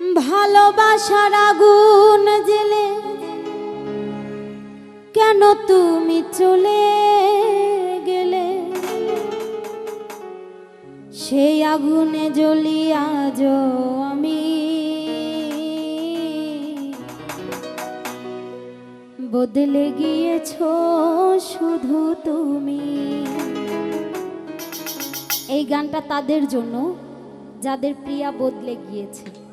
ভালোবাসার আগুন জেলে কেন তুমি চলে গেলে? সেই আগুনে জ্বলি আজ আমি। বদলে গিয়েছ শুধু তুমি। এই গানটা তাদের জন্য, যাদের প্রিয়া বদলে গিয়েছে।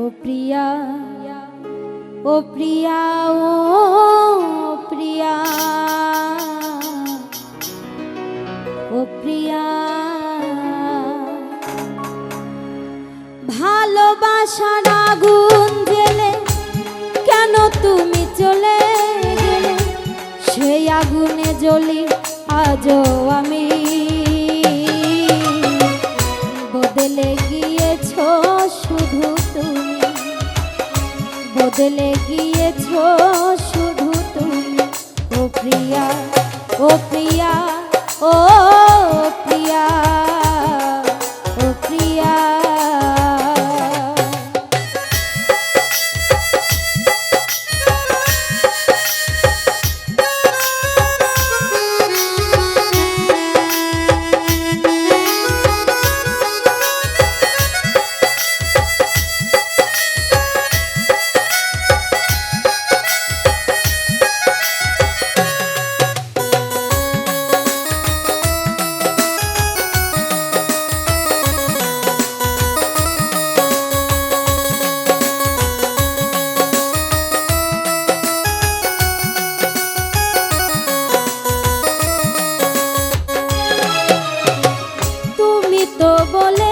ও প্রিয়া ও প্রিয়া ও প্রিয়া। ও প্রিয়া, ভালোবাসার আগুন জেলে কেন তুমি চলে গেলে? সেই আগুনে জ্বলি আজও আমি বদলে গিয়েছ শুধু তুমি। ও প্রিয়া ও প্রিয়া ও বলে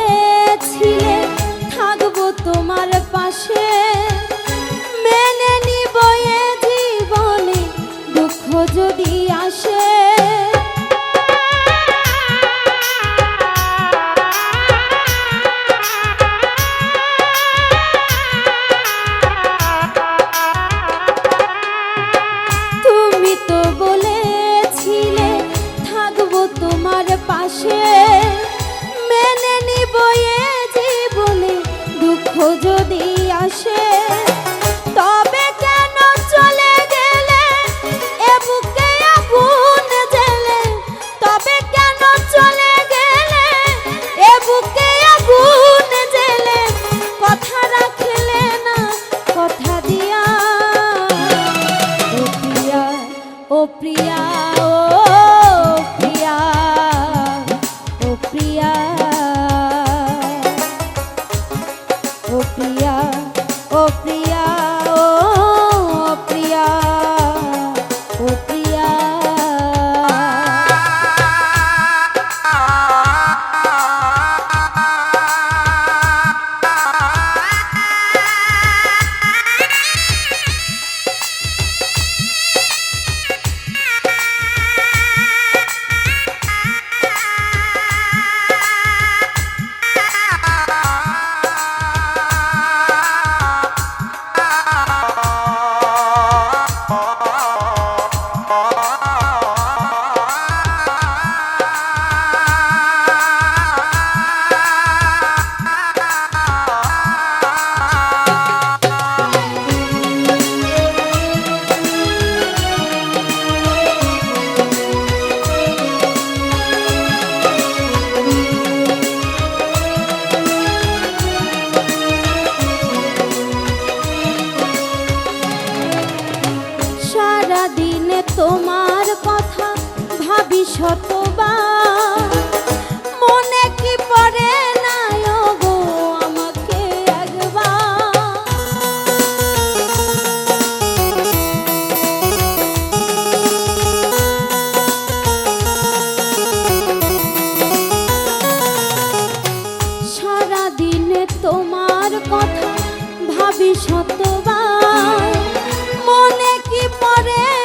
দিনে তোমার কথা ভাবি শতবার মনে কি পড়ে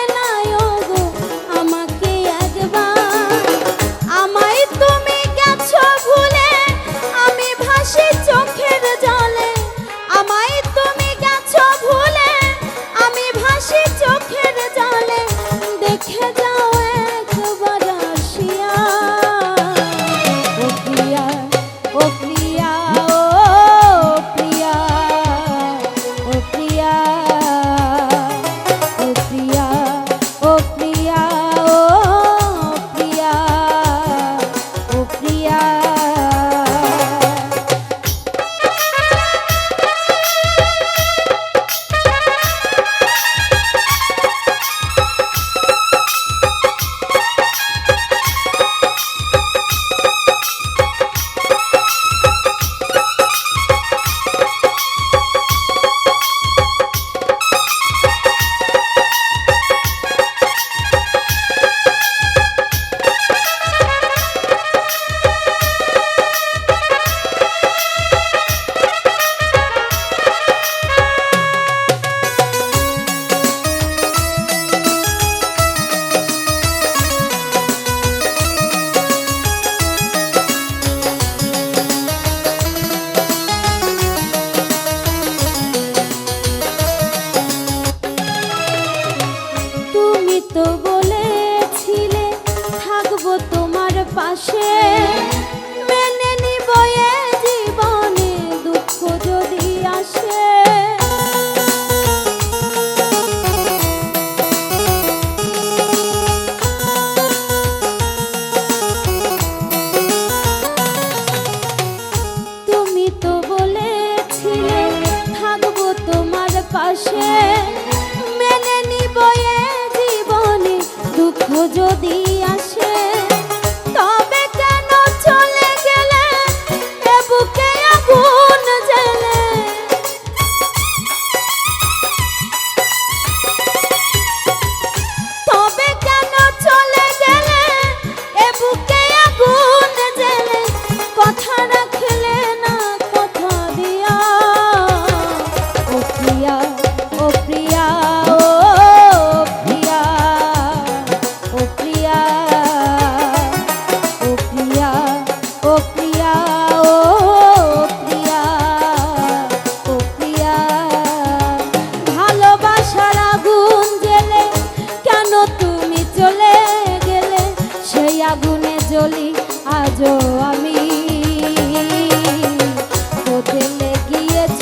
আজও আমি বদলে গিয়েছ